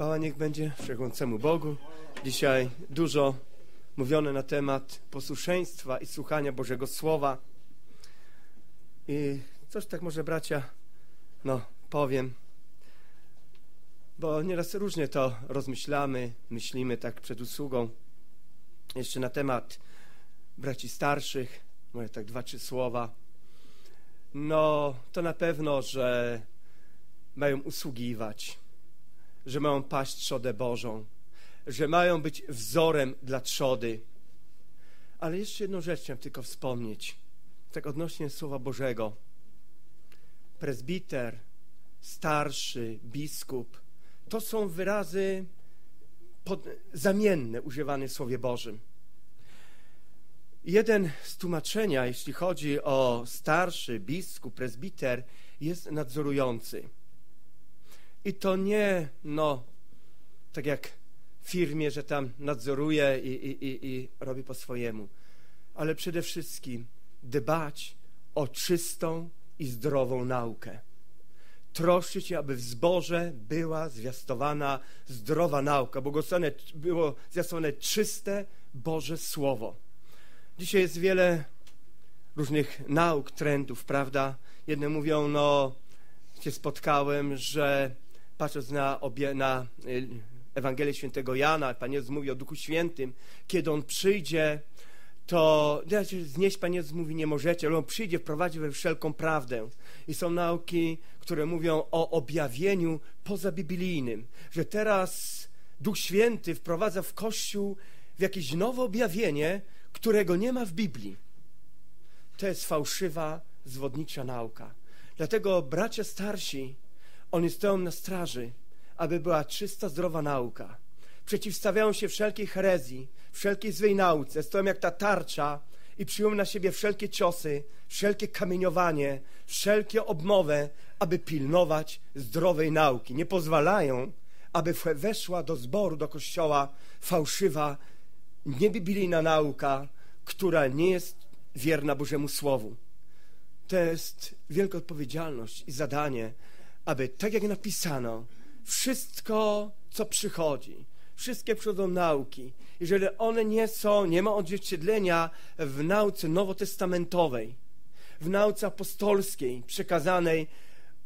Chwała niech będzie wszechmocnemu Bogu. Dzisiaj dużo mówione na temat posłuszeństwa i słuchania Bożego Słowa. I coś tak może bracia, no powiem, bo nieraz różnie to rozmyślamy, myślimy tak przed usługą. Jeszcze na temat braci starszych, może tak dwa, trzy słowa. No, to na pewno, że mają usługiwać, że mają paść trzodę Bożą, że mają być wzorem dla trzody. Ale jeszcze jedną rzecz chciałem tylko wspomnieć, tak odnośnie Słowa Bożego. Prezbiter, starszy, biskup, to są wyrazy pod, zamienne używane w Słowie Bożym. Jeden z tłumaczenia, jeśli chodzi o starszy, biskup, prezbiter, jest nadzorujący. I to nie, no, tak jak w firmie, że tam nadzoruje i, i, i, i robi po swojemu, ale przede wszystkim dbać o czystą i zdrową naukę. Troszczyć się, aby w zborze była zwiastowana zdrowa nauka, bo było zwiastowane czyste Boże Słowo. Dzisiaj jest wiele różnych nauk, trendów, prawda? Jedne mówią, no, się spotkałem, że patrząc na, obie, na y, Ewangelię Świętego Jana, Pan Jezus mówi o Duchu Świętym, kiedy On przyjdzie, to znieść Pan Jezus mówi nie możecie, ale On przyjdzie, wprowadzi we wszelką prawdę. I są nauki, które mówią o objawieniu pozabiblijnym, że teraz Duch Święty wprowadza w Kościół w jakieś nowe objawienie, którego nie ma w Biblii. To jest fałszywa, zwodnicza nauka. Dlatego bracia starsi, oni stoją na straży, aby była czysta, zdrowa nauka. Przeciwstawiają się wszelkiej herezji, wszelkiej złej nauce, stoją jak ta tarcza i przyjmują na siebie wszelkie ciosy, wszelkie kamieniowanie, wszelkie obmowę, aby pilnować zdrowej nauki. Nie pozwalają, aby weszła do zboru, do kościoła fałszywa, niebiblijna nauka, która nie jest wierna Bożemu Słowu. To jest wielka odpowiedzialność i zadanie, aby tak jak napisano, wszystko, co przychodzi, wszystkie przychodzą nauki, jeżeli one nie są, nie ma odzwierciedlenia w nauce nowotestamentowej, w nauce apostolskiej przekazanej,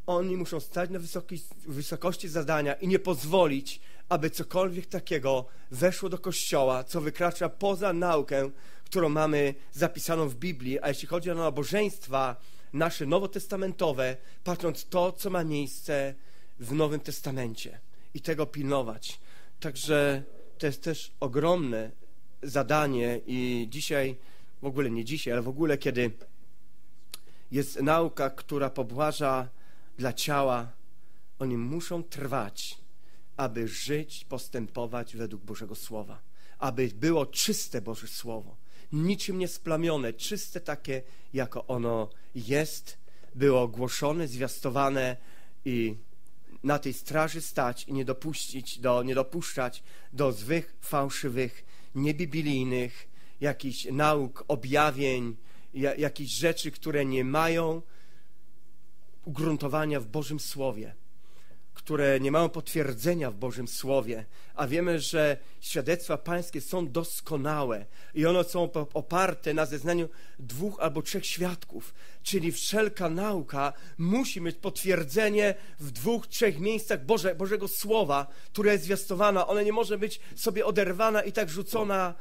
oni muszą stać na wysokości, wysokości zadania i nie pozwolić, aby cokolwiek takiego weszło do Kościoła, co wykracza poza naukę, którą mamy zapisaną w Biblii, a jeśli chodzi o nabożeństwa nasze nowotestamentowe, patrząc to, co ma miejsce w Nowym Testamencie i tego pilnować. Także to jest też ogromne zadanie i dzisiaj, w ogóle nie dzisiaj, ale w ogóle kiedy jest nauka, która pobłaża dla ciała, oni muszą trwać aby żyć, postępować według Bożego Słowa, aby było czyste Boże Słowo, niczym nie splamione, czyste takie, jako ono jest, było ogłoszone, zwiastowane i na tej straży stać i nie dopuścić, do, nie dopuszczać do złych, fałszywych, niebiblijnych jakichś nauk, objawień, jakichś rzeczy, które nie mają ugruntowania w Bożym Słowie które nie mają potwierdzenia w Bożym Słowie, a wiemy, że świadectwa pańskie są doskonałe i one są oparte na zeznaniu dwóch albo trzech świadków, czyli wszelka nauka musi mieć potwierdzenie w dwóch, trzech miejscach Boże, Bożego Słowa, które jest zwiastowana. Ona nie może być sobie oderwana i tak rzucona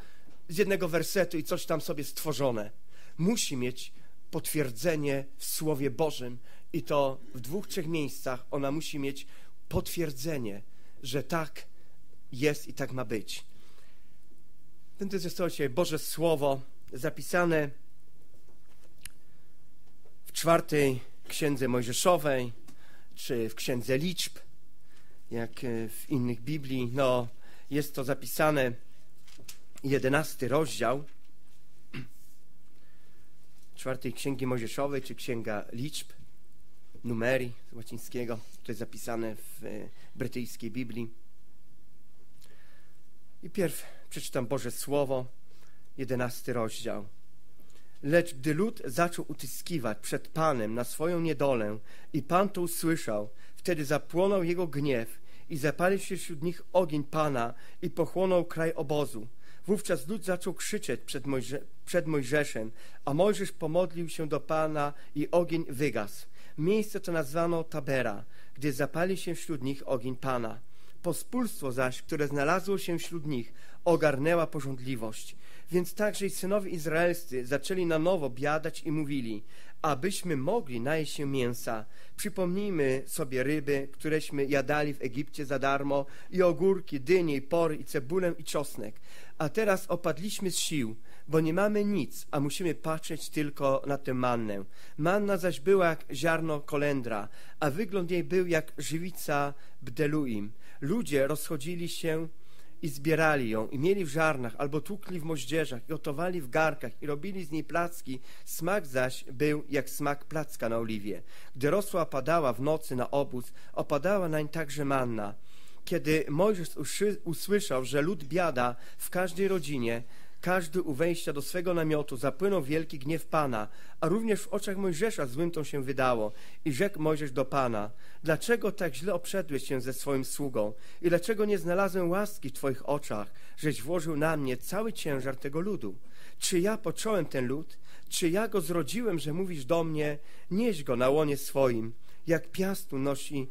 z jednego wersetu i coś tam sobie stworzone. Musi mieć potwierdzenie w Słowie Bożym i to w dwóch, trzech miejscach ona musi mieć potwierdzenie, że tak jest i tak ma być. Ten to jest dzisiaj Boże Słowo zapisane w czwartej księdze Mojżeszowej, czy w księdze liczb, jak e, w innych Biblii. No, jest to zapisane jedenasty rozdział czwartej księgi Mojżeszowej, czy księga liczb numeri z łacińskiego. To jest zapisane w e, brytyjskiej Biblii. I pierw przeczytam Boże Słowo, jedenasty rozdział. Lecz gdy lud zaczął utyskiwać przed Panem na swoją niedolę i Pan to usłyszał, wtedy zapłonął jego gniew i zapalił się wśród nich ogień Pana i pochłonął kraj obozu. Wówczas lud zaczął krzyczeć przed, Mojże przed Mojżeszem, a Mojżesz pomodlił się do Pana i ogień wygasł. Miejsce to nazwano Tabera, gdy zapali się wśród nich ogień Pana. Pospólstwo zaś, które znalazło się wśród nich, ogarnęła porządliwość. Więc także i synowie izraelscy zaczęli na nowo biadać i mówili, abyśmy mogli najeść się mięsa. Przypomnijmy sobie ryby, któreśmy jadali w Egipcie za darmo, i ogórki, dynie, i pory, i cebulę, i czosnek. A teraz opadliśmy z sił, bo nie mamy nic, a musimy patrzeć tylko na tę mannę. Manna zaś była jak ziarno kolendra, a wygląd jej był jak żywica bdeluim. Ludzie rozchodzili się i zbierali ją i mieli w żarnach albo tłukli w moździerzach i gotowali w garkach i robili z niej placki. Smak zaś był jak smak placka na oliwie. Gdy rosła opadała w nocy na obóz, opadała nań także manna. Kiedy Mojżesz usłyszał, że lud biada w każdej rodzinie, każdy u wejścia do swego namiotu zapłynął wielki gniew Pana, a również w oczach Mojżesza złym to się wydało. I rzekł Mojżesz do Pana, dlaczego tak źle obszedłeś się ze swoim sługą? I dlaczego nie znalazłem łaski w Twoich oczach, żeś włożył na mnie cały ciężar tego ludu? Czy ja począłem ten lud? Czy ja go zrodziłem, że mówisz do mnie, nieś go na łonie swoim, jak piastu nosi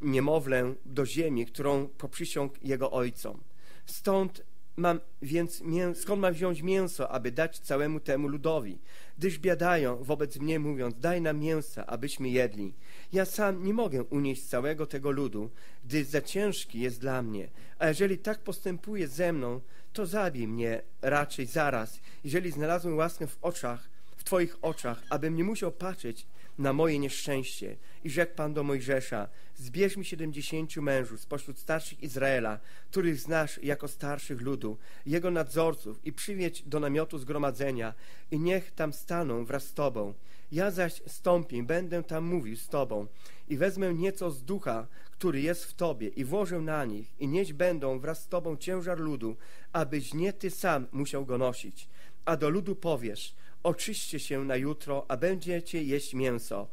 niemowlę do ziemi, którą poprzysiągł jego ojcom? Stąd mam więc skąd mam wziąć mięso, aby dać całemu temu ludowi? Gdyż biadają wobec mnie mówiąc, daj nam mięsa, abyśmy jedli. Ja sam nie mogę unieść całego tego ludu, gdyż za ciężki jest dla mnie. A jeżeli tak postępuje ze mną, to zabij mnie raczej zaraz, jeżeli znalazłem łaskę w oczach, w Twoich oczach, abym nie musiał patrzeć na moje nieszczęście. I rzekł Pan do Mojżesza, zbierz mi siedemdziesięciu mężów spośród starszych Izraela, których znasz jako starszych ludu, jego nadzorców i przywiedź do namiotu zgromadzenia i niech tam staną wraz z Tobą. Ja zaś stąpię, będę tam mówił z Tobą i wezmę nieco z ducha, który jest w Tobie i włożę na nich i nieść będą wraz z Tobą ciężar ludu, abyś nie Ty sam musiał go nosić. A do ludu powiesz, oczyście się na jutro, a będziecie jeść mięso.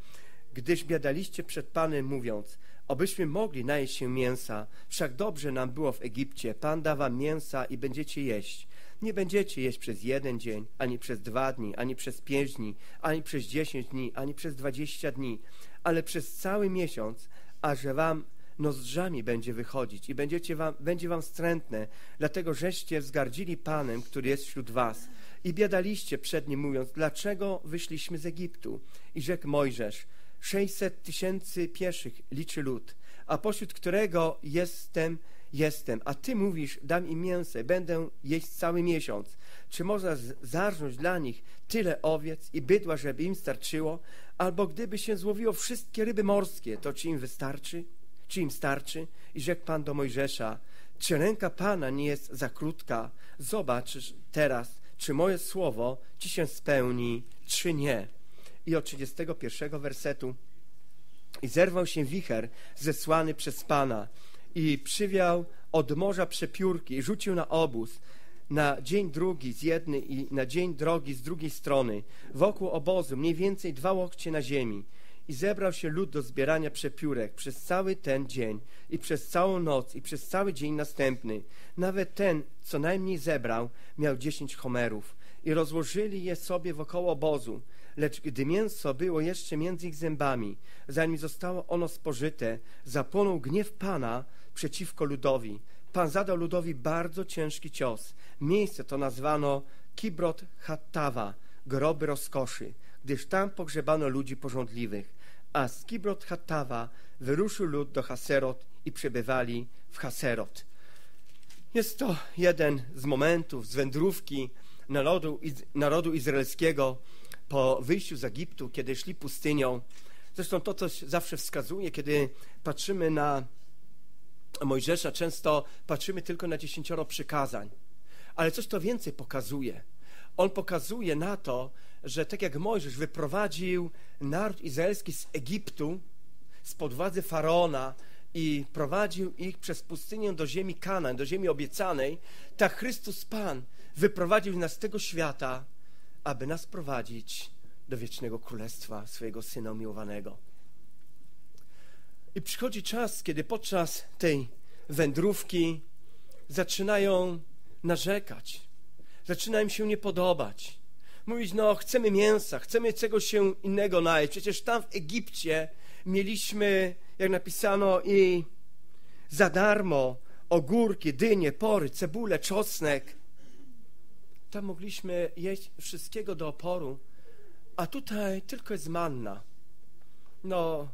Gdyż biadaliście przed Panem mówiąc, obyśmy mogli najeść się mięsa, wszak dobrze nam było w Egipcie, Pan da wam mięsa i będziecie jeść. Nie będziecie jeść przez jeden dzień, ani przez dwa dni, ani przez pięć dni, ani przez dziesięć dni, ani przez dwadzieścia dni, ale przez cały miesiąc, a że wam nozdrzami będzie wychodzić i będziecie wam, będzie wam wstrętne, dlatego żeście wzgardzili Panem, który jest wśród was i biadaliście przed nim, mówiąc, dlaczego wyszliśmy z Egiptu? I rzekł Mojżesz, sześćset tysięcy pieszych liczy lud, a pośród którego jestem, jestem, a ty mówisz, dam im mięso, będę jeść cały miesiąc. Czy można zarżnąć dla nich tyle owiec i bydła, żeby im starczyło? Albo gdyby się złowiło wszystkie ryby morskie, to czy im wystarczy? Czy im starczy? I rzekł Pan do Mojżesza, czy ręka Pana nie jest za krótka? Zobacz teraz, czy moje słowo ci się spełni, czy nie. I od 31 wersetu i zerwał się wicher zesłany przez Pana i przywiał od morza przepiórki i rzucił na obóz na dzień drugi z jednej i na dzień drogi z drugiej strony, wokół obozu, mniej więcej dwa łokcie na ziemi. I zebrał się lud do zbierania przepiórek przez cały ten dzień i przez całą noc i przez cały dzień następny. Nawet ten, co najmniej zebrał, miał dziesięć homerów i rozłożyli je sobie wokoło obozu. Lecz gdy mięso było jeszcze między ich zębami, zanim zostało ono spożyte, zapłonął gniew Pana przeciwko ludowi. Pan zadał ludowi bardzo ciężki cios. Miejsce to nazwano Kibrot Hattawa, groby rozkoszy, gdyż tam pogrzebano ludzi porządliwych. A z Kibrot Hattawa wyruszył lud do Haserot i przebywali w Haserot. Jest to jeden z momentów z wędrówki narodu, narodu izraelskiego po wyjściu z Egiptu, kiedy szli pustynią. Zresztą to coś zawsze wskazuje, kiedy patrzymy na Mojżesza, często patrzymy tylko na dziesięcioro przykazań. Ale coś to więcej pokazuje. On pokazuje na to, że tak jak Mojżesz wyprowadził naród izraelski z Egiptu, spod władzy Faraona i prowadził ich przez pustynię do ziemi Kanan, do ziemi obiecanej, tak Chrystus Pan wyprowadził nas z tego świata, aby nas prowadzić do wiecznego królestwa swojego Syna umiłowanego. I przychodzi czas, kiedy podczas tej wędrówki zaczynają narzekać, zaczyna im się nie podobać. Mówić, no chcemy mięsa, chcemy czegoś się innego najeść. Przecież tam w Egipcie mieliśmy, jak napisano, i za darmo ogórki, dynie, pory, cebulę, czosnek. Tam mogliśmy jeść wszystkiego do oporu, a tutaj tylko jest manna. No,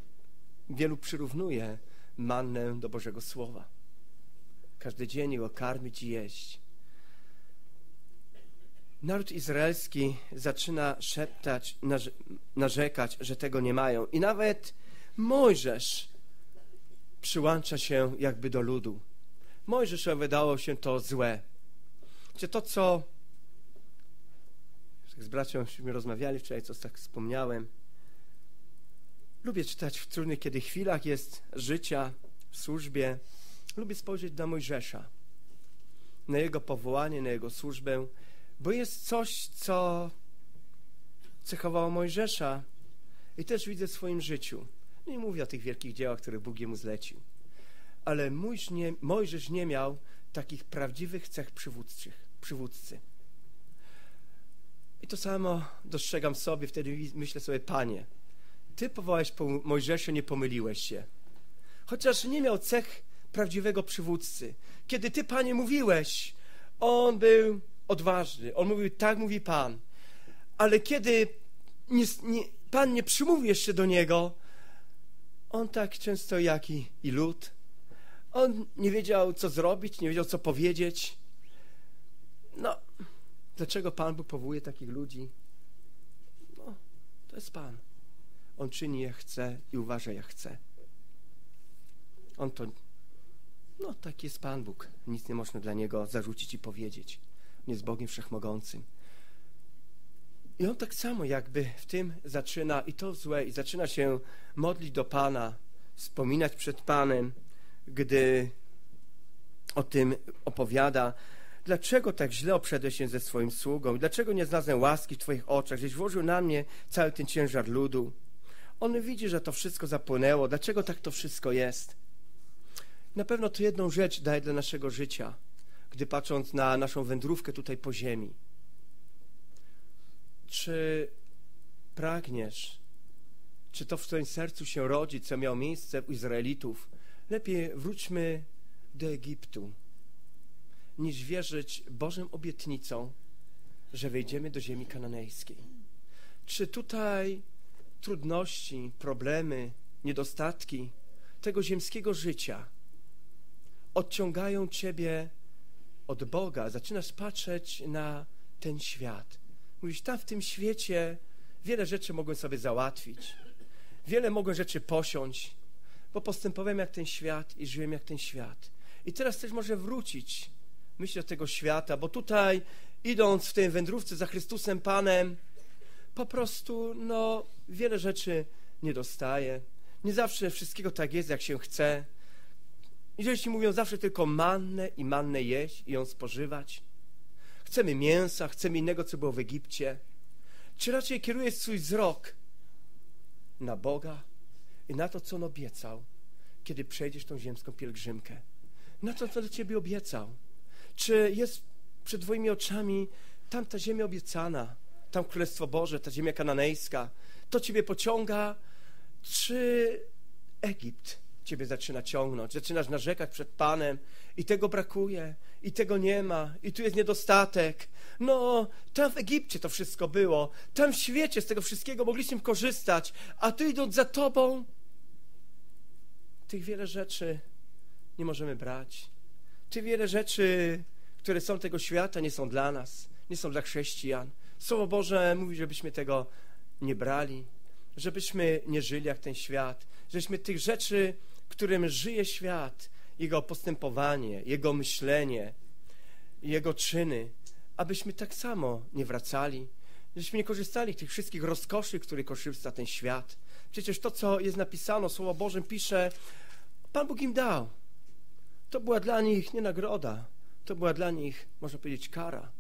wielu przyrównuje mannę do Bożego Słowa. Każdy dzień go karmić i jeść. Naród izraelski zaczyna szeptać, narzekać, że tego nie mają. I nawet Mojżesz przyłącza się jakby do ludu. Mojżeszowi wydało się to złe. Czy to, co z bracią rozmawiali wczoraj, co tak wspomniałem, lubię czytać w trudnych kiedy chwilach jest życia, w służbie. Lubię spojrzeć na Mojżesza, na jego powołanie, na jego służbę, bo jest coś, co cechowało Mojżesza i też widzę w swoim życiu. Nie mówię o tych wielkich dziełach, które Bóg jemu zlecił. Ale nie, Mojżesz nie miał takich prawdziwych cech przywódczych, przywódcy. I to samo dostrzegam sobie, wtedy myślę sobie, Panie, Ty powołałeś po Mojżeszu, nie pomyliłeś się. Chociaż nie miał cech prawdziwego przywódcy. Kiedy Ty, Panie, mówiłeś, on był odważny. On mówił, tak mówi Pan. Ale kiedy nie, nie, Pan nie przymówił jeszcze do niego, on tak często jak i, lud. On nie wiedział, co zrobić, nie wiedział, co powiedzieć. No, dlaczego Pan Bóg powołuje takich ludzi? No, to jest Pan. On czyni jak chce i uważa jak chce. On to, no, taki jest Pan Bóg. Nic nie można dla Niego zarzucić i powiedzieć. On jest Bogiem Wszechmogącym. I on tak samo jakby w tym zaczyna, i to złe, i zaczyna się modlić do Pana, wspominać przed Panem, gdy o tym opowiada. Dlaczego tak źle obszedłeś się ze swoim sługą? Dlaczego nie znalazłem łaski w Twoich oczach, żeś włożył na mnie cały ten ciężar ludu? On widzi, że to wszystko zapłynęło. Dlaczego tak to wszystko jest? Na pewno to jedną rzecz daje dla naszego życia, gdy patrząc na naszą wędrówkę tutaj po ziemi. Czy pragniesz, czy to w Twoim sercu się rodzi, co miało miejsce u Izraelitów? Lepiej wróćmy do Egiptu, niż wierzyć Bożym obietnicom, że wejdziemy do ziemi kananejskiej. Czy tutaj trudności, problemy, niedostatki tego ziemskiego życia odciągają Ciebie od Boga? Zaczynasz patrzeć na ten świat Mówisz, tam w tym świecie wiele rzeczy mogłem sobie załatwić. Wiele mogłem rzeczy posiąść, bo postępowałem jak ten świat i żyłem jak ten świat. I teraz też może wrócić myśl do tego świata, bo tutaj idąc w tej wędrówce za Chrystusem Panem, po prostu no, wiele rzeczy nie dostaję. Nie zawsze wszystkiego tak jest, jak się chce. Jeżeli mówią zawsze tylko mannę i mannę jeść i ją spożywać. Chcemy mięsa, chcemy innego, co było w Egipcie. Czy raczej kierujesz swój wzrok na Boga i na to, co On obiecał, kiedy przejdziesz tą ziemską pielgrzymkę? Na to, co do Ciebie obiecał. Czy jest przed Twoimi oczami tamta ziemia obiecana, tam Królestwo Boże, ta ziemia kananejska, to Ciebie pociąga, czy Egipt Ciebie zaczyna ciągnąć, zaczynasz narzekać przed Panem i tego brakuje, i tego nie ma, i tu jest niedostatek. No, tam w Egipcie to wszystko było, tam w świecie z tego wszystkiego mogliśmy korzystać, a tu idąc za Tobą, tych wiele rzeczy nie możemy brać. Tych wiele rzeczy, które są tego świata, nie są dla nas, nie są dla chrześcijan. Słowo Boże mówi, żebyśmy tego nie brali, żebyśmy nie żyli jak ten świat, żebyśmy tych rzeczy, którym żyje świat, jego postępowanie, jego myślenie, jego czyny, abyśmy tak samo nie wracali, żebyśmy nie korzystali z tych wszystkich rozkoszy, które korzysta ten świat. Przecież to, co jest napisane, Słowo Boże pisze, Pan Bóg im dał. To była dla nich nie nagroda, to była dla nich, można powiedzieć, kara.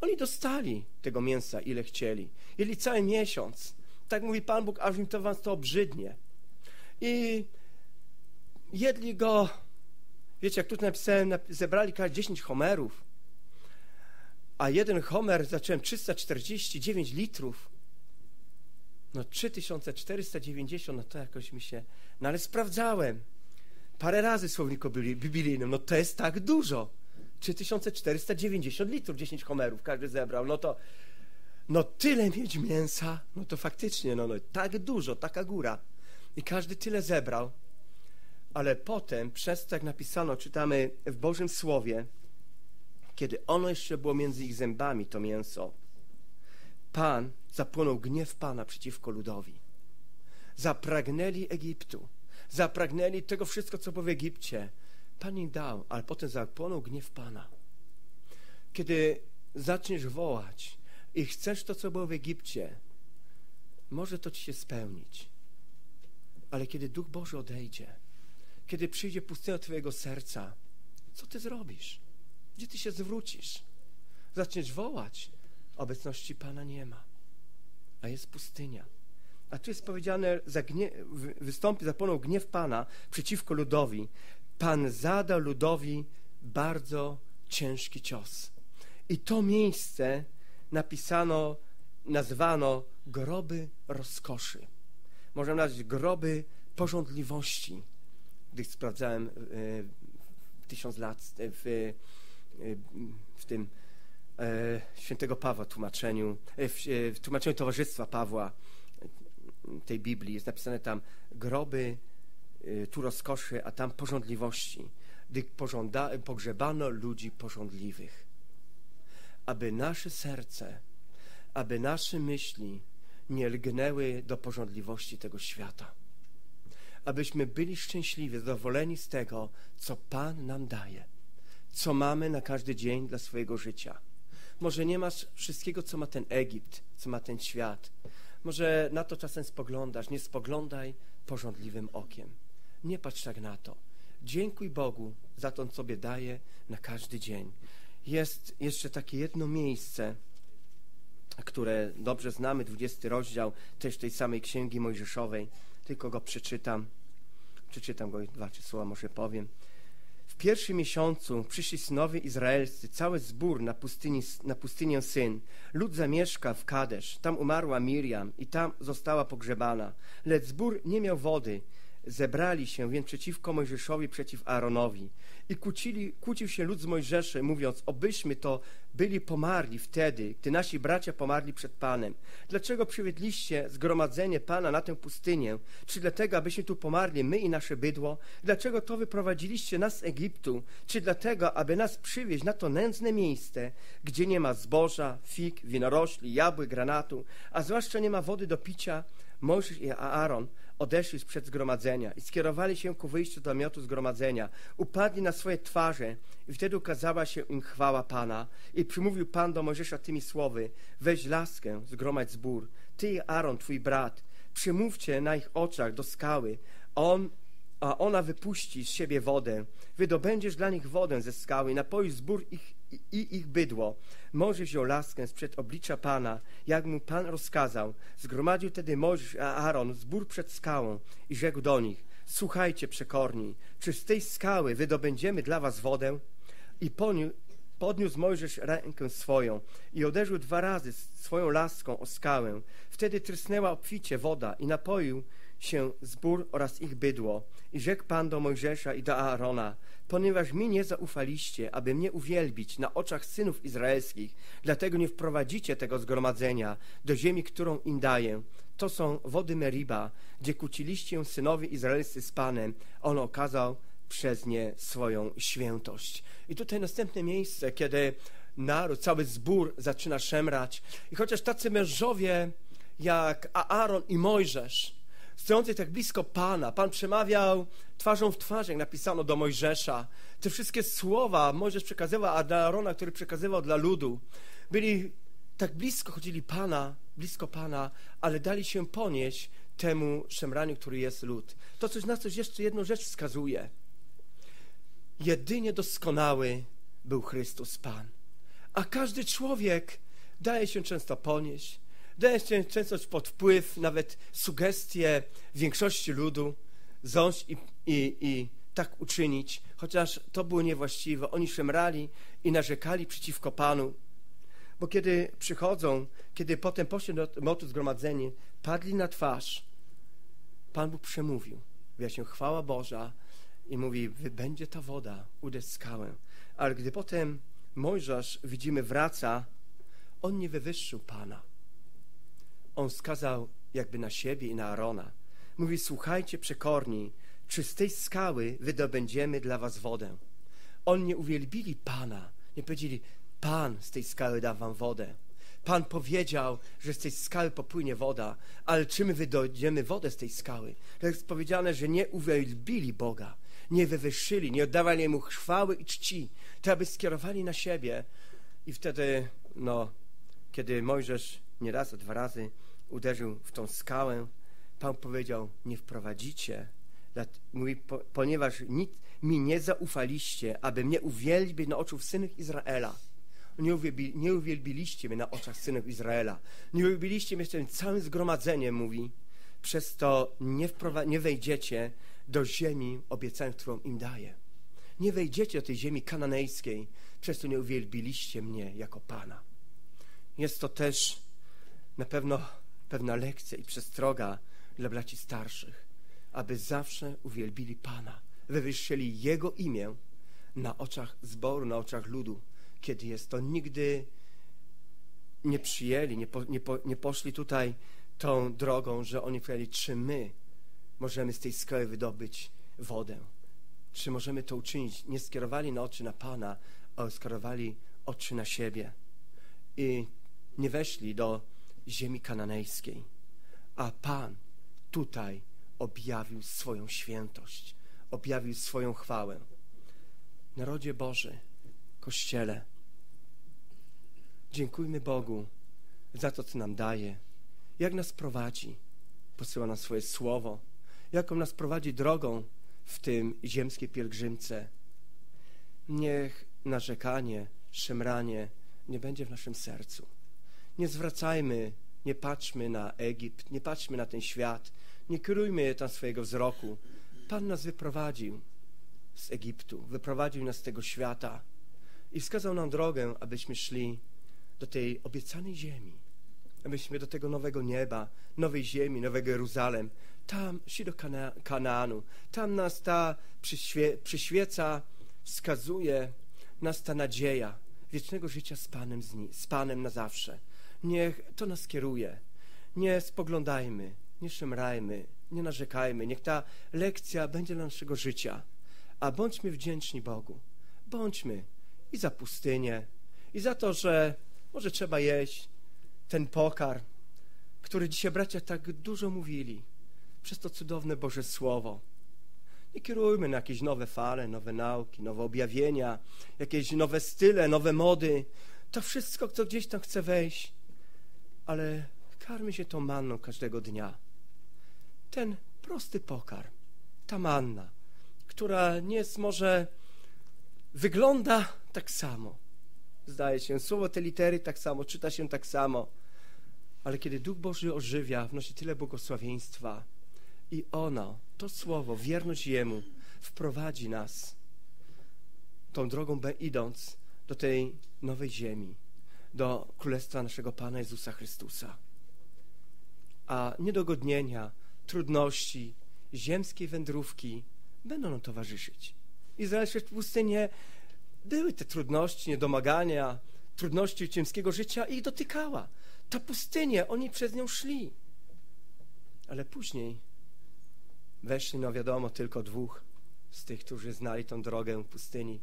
Oni dostali tego mięsa, ile chcieli. Jedli cały miesiąc. Tak mówi Pan Bóg, aż im to was to obrzydnie. I jedli go, wiecie, jak tu napisałem, zebrali 10 homerów, a jeden homer zacząłem 349 litrów. No 3490, no to jakoś mi się... No ale sprawdzałem. Parę razy w biblijnym, no to jest tak dużo. 3490 litrów, 10 homerów każdy zebrał. No to no tyle mieć mięsa, no to faktycznie, no, no tak dużo, taka góra. I każdy tyle zebrał. Ale potem, przez to jak napisano, czytamy w Bożym Słowie, kiedy ono jeszcze było między ich zębami, to mięso, Pan zapłonął gniew Pana przeciwko ludowi. Zapragnęli Egiptu, zapragnęli tego wszystko, co było w Egipcie. Pan im dał, ale potem zapłonął gniew Pana. Kiedy zaczniesz wołać i chcesz to, co było w Egipcie, może to ci się spełnić. Ale kiedy Duch Boży odejdzie, kiedy przyjdzie pustynia Twojego serca, co Ty zrobisz? Gdzie Ty się zwrócisz? Zaczniesz wołać, obecności Pana nie ma, a jest pustynia. A tu jest powiedziane, wystąpi, zapłonął gniew Pana przeciwko ludowi. Pan zadał ludowi bardzo ciężki cios. I to miejsce napisano, nazwano groby rozkoszy. Możemy nazwać groby porządliwości. Gdy sprawdzałem e, tysiąc lat w, w tym e, świętego Pawła tłumaczeniu, e, w tłumaczeniu Towarzystwa Pawła tej Biblii jest napisane tam groby tu rozkoszy, a tam porządliwości, gdy pożąda, pogrzebano ludzi porządliwych. Aby nasze serce, aby nasze myśli nie lgnęły do porządliwości tego świata. Abyśmy byli szczęśliwi, zadowoleni z tego, co Pan nam daje, co mamy na każdy dzień dla swojego życia. Może nie masz wszystkiego, co ma ten Egipt, co ma ten świat. Może na to czasem spoglądasz. Nie spoglądaj porządliwym okiem. Nie patrz tak na to. Dziękuj Bogu za to, co sobie daje na każdy dzień. Jest jeszcze takie jedno miejsce, które dobrze znamy, 20 rozdział też tej samej Księgi Mojżeszowej. Tylko go przeczytam. Przeczytam go dwa, trzy słowa może powiem. W pierwszym miesiącu przyszli synowie izraelscy, cały zbór na, pustyni, na pustynię Syn. Lud zamieszka w Kadesz. Tam umarła Miriam i tam została pogrzebana. Lecz zbór nie miał wody. Zebrali się więc przeciwko Mojżeszowi, przeciw Aaronowi. I kłócili, kłócił się lud z Mojżeszem, mówiąc, obyśmy to byli pomarli wtedy, gdy nasi bracia pomarli przed Panem. Dlaczego przywiedliście zgromadzenie Pana na tę pustynię? Czy dlatego, abyśmy tu pomarli, my i nasze bydło? Dlaczego to wyprowadziliście nas z Egiptu? Czy dlatego, aby nas przywieźć na to nędzne miejsce, gdzie nie ma zboża, fig, winorośli, jabły, granatu, a zwłaszcza nie ma wody do picia? Mojżesz i Aaron odeszli sprzed zgromadzenia i skierowali się ku wyjściu do namiotu zgromadzenia. Upadli na swoje twarze i wtedy ukazała się im chwała Pana. I przymówił Pan do Mojżesza tymi słowy, weź laskę, zgromadź zbór, ty i Aaron, twój brat, przymówcie na ich oczach do skały, on, a ona wypuści z siebie wodę. Wydobędziesz dla nich wodę ze skały i napoisz zbór ich i ich bydło. Mojżesz wziął laskę sprzed oblicza Pana, jak mu Pan rozkazał. Zgromadził tedy Mojżesz a Aaron zbór przed skałą i rzekł do nich, słuchajcie przekorni, czy z tej skały wydobędziemy dla was wodę? I podniósł Mojżesz rękę swoją i uderzył dwa razy swoją laską o skałę. Wtedy trysnęła obficie woda i napoił się zbór oraz ich bydło. I rzekł Pan do Mojżesza i do Aarona, ponieważ mi nie zaufaliście, aby mnie uwielbić na oczach synów izraelskich, dlatego nie wprowadzicie tego zgromadzenia do ziemi, którą im daję. To są wody Meriba, gdzie kłóciliście synowie izraelscy z Panem. On okazał przez nie swoją świętość. I tutaj następne miejsce, kiedy naród, cały zbór zaczyna szemrać. I chociaż tacy mężowie jak Aaron i Mojżesz, stojący tak blisko Pana. Pan przemawiał twarzą w twarz, jak napisano do Mojżesza. Te wszystkie słowa Mojżesz przekazywał, a który przekazywał dla ludu, byli tak blisko, chodzili Pana, blisko Pana, ale dali się ponieść temu szemraniu, który jest lud. To coś na coś jeszcze jedną rzecz wskazuje. Jedynie doskonały był Chrystus Pan. A każdy człowiek daje się często ponieść, daje się często pod wpływ, nawet sugestie większości ludu, ząść i, i, i tak uczynić, chociaż to było niewłaściwe. Oni szemrali i narzekali przeciwko Panu. Bo kiedy przychodzą, kiedy potem poszli do motu zgromadzenie, padli na twarz, Pan Bóg przemówił. Wyjaśnił, chwała Boża i mówi, wybędzie ta woda, uderz skałę. Ale gdy potem Mojżesz, widzimy, wraca, on nie wywyższył Pana. On skazał jakby na siebie i na Arona. Mówi, słuchajcie przekorni, czy z tej skały wydobędziemy dla was wodę. On nie uwielbili Pana, nie powiedzieli, Pan z tej skały da wam wodę. Pan powiedział, że z tej skały popłynie woda, ale czy my wydojdziemy wodę z tej skały? To jest powiedziane, że nie uwielbili Boga, nie wywyższyli, nie oddawali Mu chwały i czci, to aby skierowali na siebie. I wtedy, no, kiedy Mojżesz nie raz, a dwa razy uderzył w tą skałę, Pan powiedział, nie wprowadzicie, mówi, ponieważ mi nie zaufaliście, aby mnie uwielbić na oczach synów Izraela. Nie, uwielbi, nie uwielbiliście mnie na oczach synów Izraela. Nie uwielbiliście mnie z tym całym zgromadzeniem, mówi. Przez to nie, nie wejdziecie do ziemi obiecanej, którą im daję. Nie wejdziecie do tej ziemi kananejskiej, przez to nie uwielbiliście mnie jako Pana. Jest to też na pewno pewna lekcja i przestroga dla braci starszych, aby zawsze uwielbili Pana, wywyższyli Jego imię na oczach zboru, na oczach ludu, kiedy jest to. Nigdy nie przyjęli, nie, po, nie, po, nie poszli tutaj tą drogą, że oni powiedzieli, czy my możemy z tej skały wydobyć wodę. Czy możemy to uczynić? Nie skierowali na oczy na Pana, ale skierowali oczy na siebie. I nie weszli do ziemi kananejskiej. A Pan tutaj objawił swoją świętość, objawił swoją chwałę. Narodzie Boży, Kościele, dziękujmy Bogu za to, co nam daje, jak nas prowadzi, posyła nam swoje słowo, jaką nas prowadzi drogą w tym ziemskiej pielgrzymce. Niech narzekanie, szemranie nie będzie w naszym sercu. Nie zwracajmy, nie patrzmy na Egipt, nie patrzmy na ten świat, nie kierujmy tam swojego wzroku. Pan nas wyprowadził z Egiptu, wyprowadził nas z tego świata i wskazał nam drogę, abyśmy szli do tej obiecanej ziemi, abyśmy do tego nowego nieba, nowej ziemi, nowego Jeruzalem, tam szli do Kana Kanaanu, tam nas ta przyświe przyświeca, wskazuje nas ta nadzieja wiecznego życia z Panem, z, z Panem na zawsze. Niech to nas kieruje. Nie spoglądajmy, nie szemrajmy, nie narzekajmy. Niech ta lekcja będzie dla naszego życia. A bądźmy wdzięczni Bogu. Bądźmy i za pustynię, i za to, że może trzeba jeść ten pokarm, który dzisiaj bracia tak dużo mówili, przez to cudowne Boże Słowo. Nie kierujmy na jakieś nowe fale, nowe nauki, nowe objawienia, jakieś nowe style, nowe mody. To wszystko, co gdzieś tam chce wejść, ale karmy się tą manną każdego dnia. Ten prosty pokarm, ta manna, która nie jest może, wygląda tak samo. Zdaje się, słowo te litery tak samo, czyta się tak samo, ale kiedy Duch Boży ożywia, wnosi tyle błogosławieństwa i ono, to słowo, wierność Jemu, wprowadzi nas tą drogą idąc do tej nowej ziemi do Królestwa naszego Pana Jezusa Chrystusa. A niedogodnienia, trudności, ziemskiej wędrówki będą nam towarzyszyć. Izrael w pustyni były te trudności, niedomagania, trudności ziemskiego życia i dotykała. Ta pustynia, oni przez nią szli. Ale później weszli, no wiadomo, tylko dwóch z tych, którzy znali tą drogę pustyni.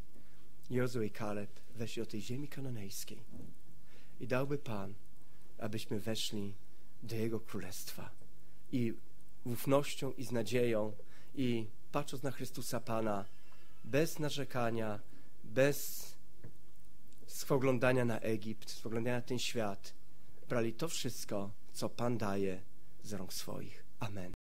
Jozue i Kaleb weszli do tej ziemi kananejskiej. I dałby Pan, abyśmy weszli do Jego Królestwa i ufnością i z nadzieją i patrząc na Chrystusa Pana, bez narzekania, bez spoglądania na Egipt, spoglądania na ten świat, brali to wszystko, co Pan daje z rąk swoich. Amen.